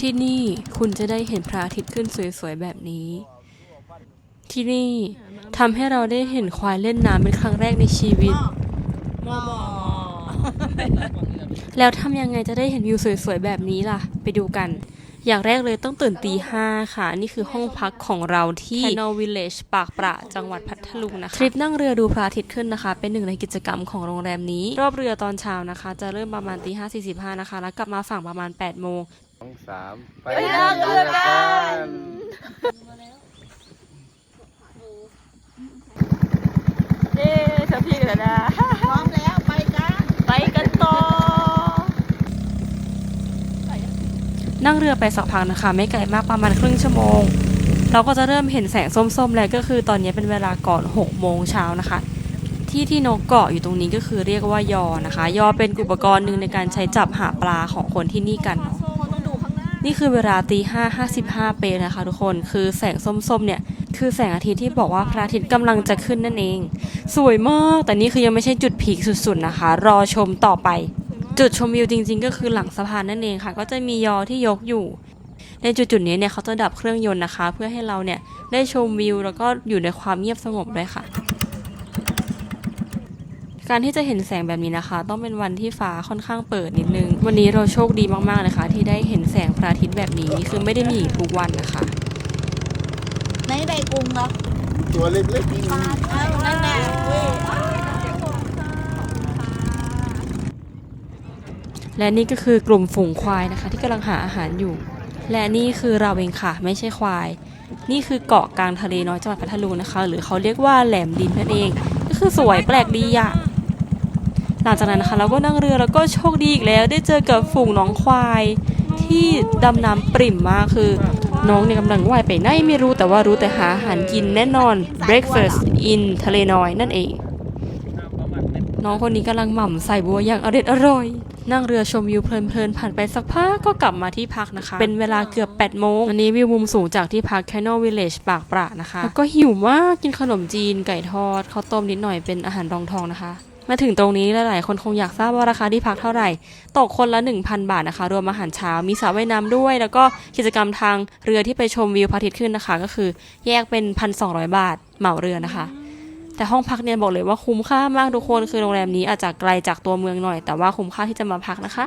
ที่นี่คุณจะได้เห็นพระอาทิตย์ขึ้นสวยๆแบบนี้ ที่นี่ทำให้เราได้เห็นควายเล่นน้ำเป็นครั้งแรกในชีวิต แล้วทำยังไงจะได้เห็นวิวสวยๆแบบนี้ล่ะ ไปดูกัน อย่างแรกเลยต้องตื่นตีห้าค่ะ นี่คือห้องพักของเราที่ Canal Village ปากประจังหวัดพัทลุงนะคะ ทริปนั่งเรือดูพระอาทิตย์ขึ้นนะคะ เป็นหนึ่งในกิจกรรมของโรงแรมนี้ รอบเรือตอนเช้านะคะ จะเริ่มประมาณตีห้าสี่สิบห้านะคะ แล้วกลับมาฝั่งประมาณ8ปดโมง สองสามไปนั่งเรือกันเย้เธอพี่กันนะพร้อมแล้วไปกันไปกันต่อ นั่งเรือไปสักพักนะคะ ไม่ไกลมากประมาณครึ่งชั่วโมง เราก็จะเริ่มเห็นแสงส้มๆแล้วก็คือตอนนี้เป็นเวลาก่อน6โมงเช้านะคะที่ที่นกเกาะอยู่ตรงนี้ก็คือเรียกว่ายอนะคะ ยอเป็นอุปกรณ์หนึ่งในการใช้จับหาปลาของคนที่นี่กันเนาะต้องดูข้างห นี่คือเวลาตีห้าห้าสิบห้าเปนะคะทุกคนคือแสงส้มๆเนี่ยคือแสงอาทิตย์ที่บอกว่าพระอาทิตย์กำลังจะขึ้นนั่นเอง สวยมาก แต่นี่คือยังไม่ใช่จุดพีคสุดๆนะคะ รอชมต่อไป จุดชมวิวจริง ๆ ก็คือหลังสะพานนั่นเองค่ะ ก็จะมียอที่ยกอยู่ ในจุดๆนี้เนี่ยเขาจะดับเครื่องยนต์นะคะ เพื่อให้เราเนี่ยได้ชมวิวแล้วก็อยู่ในความเงียบสงบด้วยค่ะ การที่จะเห็นแสงแบบนี้นะคะ ต้องเป็นวันที่ฟ้าค่อนข้างเปิดนิดนึง วันนี้เราโชคดีมากๆเลยค่ะที่ได้เห็นแสงพระอาทิตย์แบบนี้คือไม่ได้มีทุกวันนะคะในใดกรุงเหรอตัวเล็กๆนี่เอานั่นแหละเว้ยและนี่ก็คือกลุ่มฝูงควายนะคะ ที่กำลังหาอาหารอยู่ และนี่คือเราเองค่ะ ไม่ใช่ควาย นี่คือเกาะกลางทะเลน้อยจังหวัดพัทลุงนะคะ หรือเขาเรียกว่าแหลมดินนั่นเอง ก็คือสวยแปลกดีอะ หลังจากนั้นนะคะเราก็นั่งเรือแล้วก็โชคดีอีกแล้ว ได้เจอกับฝูงน้องควาย ที่ดำน้ำปริ่มมากคือ น้องเนี่ยกำลังว่ายไปไหนไม่รู้แต่ว่ารู้แต่หาอาหารกินแน่นอน breakfast in ทะเลน้อยนั่นเอง น้องคนนี้กำลังหม่ำใส่บัวอย่างอร่อยอร่อย นั่งเรือชมวิวเพลินๆผ่านไปสักพักก็กลับมาที่พักนะคะ เป็นเวลาเกือบ8โมงอันนี้วิวมุมสูงจากที่พัก Canal Village ปากประนะคะ แล้วก็หิวมากกินขนมจีนไก่ทอดข้าวต้มนิดหน่อยเป็นอาหารรองทองนะคะ มาถึงตรงนี้หลายๆ คนคงอยากทราบว่าราคาที่พักเท่าไหร่ ตกคนละ 1,000 บาทนะคะ รวมอาหารเช้า มีสระว่ายน้ำด้วย แล้วก็กิจกรรมทางเรือที่ไปชมวิวพระอาทิตย์ขึ้นนะคะ ก็คือแยกเป็น 1,200 บาทเหมาเรือนะคะ แต่ห้องพักเนี่ยบอกเลยว่าคุ้มค่ามากทุกคน คือโรงแรมนี้อาจจะไกลจากตัวเมืองหน่อย แต่ว่าคุ้มค่าที่จะมาพักนะคะ